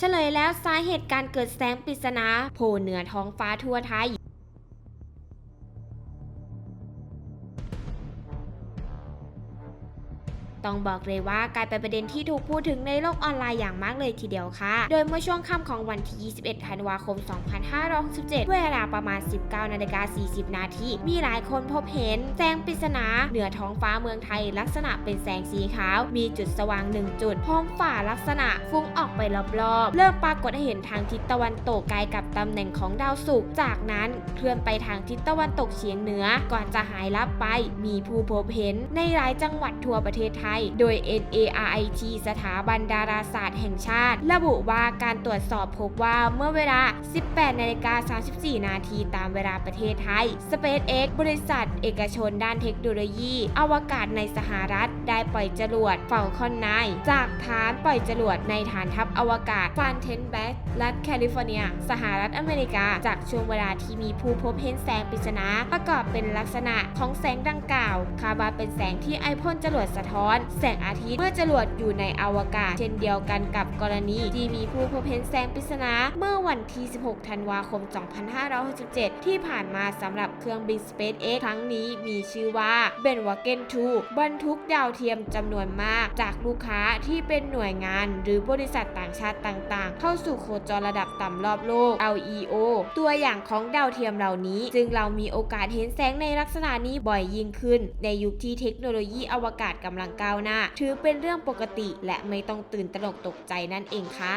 เฉลยแล้วสาเหตุการเกิดแสงปริศนาโผล่เหนือท้องฟ้าทั่วไทย ต้องบอกเลยว่ากลายเป็นประเด็นที่ถูกพูดถึงในโลกออนไลน์อย่างมากเลยทีเดียวค่ะ โดยเมื่อช่วงค่ำของวันที่ 21 ธันวาคม 2567 เวลาประมาณ 19 นาฬิกา 40 นาที มีหลายคนพบเห็นแสงปริศนาเหนือท้องฟ้าเมืองไทย ลักษณะเป็นแสงสีขาว มีจุดสว่างหนึ่งจุดพร้อมฝ่าลักษณะฟุ้งออกไปรอบๆ เริ่มปรากฏให้เห็นทางทิศตะวันตกใกล้กับตำแหน่งของดาวศุกร์ จากนั้นเคลื่อนไปทางทิศตะวันตกเฉียงเหนือ ก่อนจะหายลับไป มีผู้พบเห็นในหลายจังหวัดทั่วประเทศไทยโดย NARIT สถาบันดาราศาสตร์แห่งชาติ ระบุว่าการตรวจสอบพบว่าเมื่อเวลา 18นาฬิกา34 นาทีตามเวลาประเทศไทย SpaceX บริษัทเอกชนด้านเทคโนโลยี อวกาศในสหรัฐ ได้ปล่อยจรวด Falcon 9 จากฐานปล่อยจรวดในฐานทัพอวกาศฟานเทนแบ็กรัฐแคลิฟอร์เนีย สหรัฐอเมริกา จากช่วงเวลาที่มีผู้พบเห็นแสงปริศนา ประกอบเป็นลักษณะของแสงดังกล่าว คาดว่าเป็นแสงที่ไอพ่นจรวดสะท้อนแสงอาทิตย์เมื่อจรวดอยู่ในอวกาศ เช่นเดียวกันกับกรณีที่มีผู้พบเห็นแสงปริศนาเมื่อวันที่ 16 ธันวาคม 2567 ที่ผ่านมาสำหรับเครื่องบิน SpaceX ครั้งนี้มีชื่อว่า b e n w a g e n 2บรรทุกดาวเทียมจำนวนมาก จากลูกค้าที่เป็นหน่วยงาน หรือบริษัทต่างชาติต่างๆ เข้าสู่โคจรระดับต่ำรอบโลก LEO ตัวอย่างของดาวเทียมเหล่านี้จึงเรามีโอกาสเห็นแสงในลักษณะนี้บ่อยยิ่งขึ้น ในยุคที่เทคโนโลยีอวกาศกำลังก้าก้าวหน้า ถือเป็นเรื่องปกติและไม่ต้องตื่นตระหนกตกใจนั่นเองค่ะ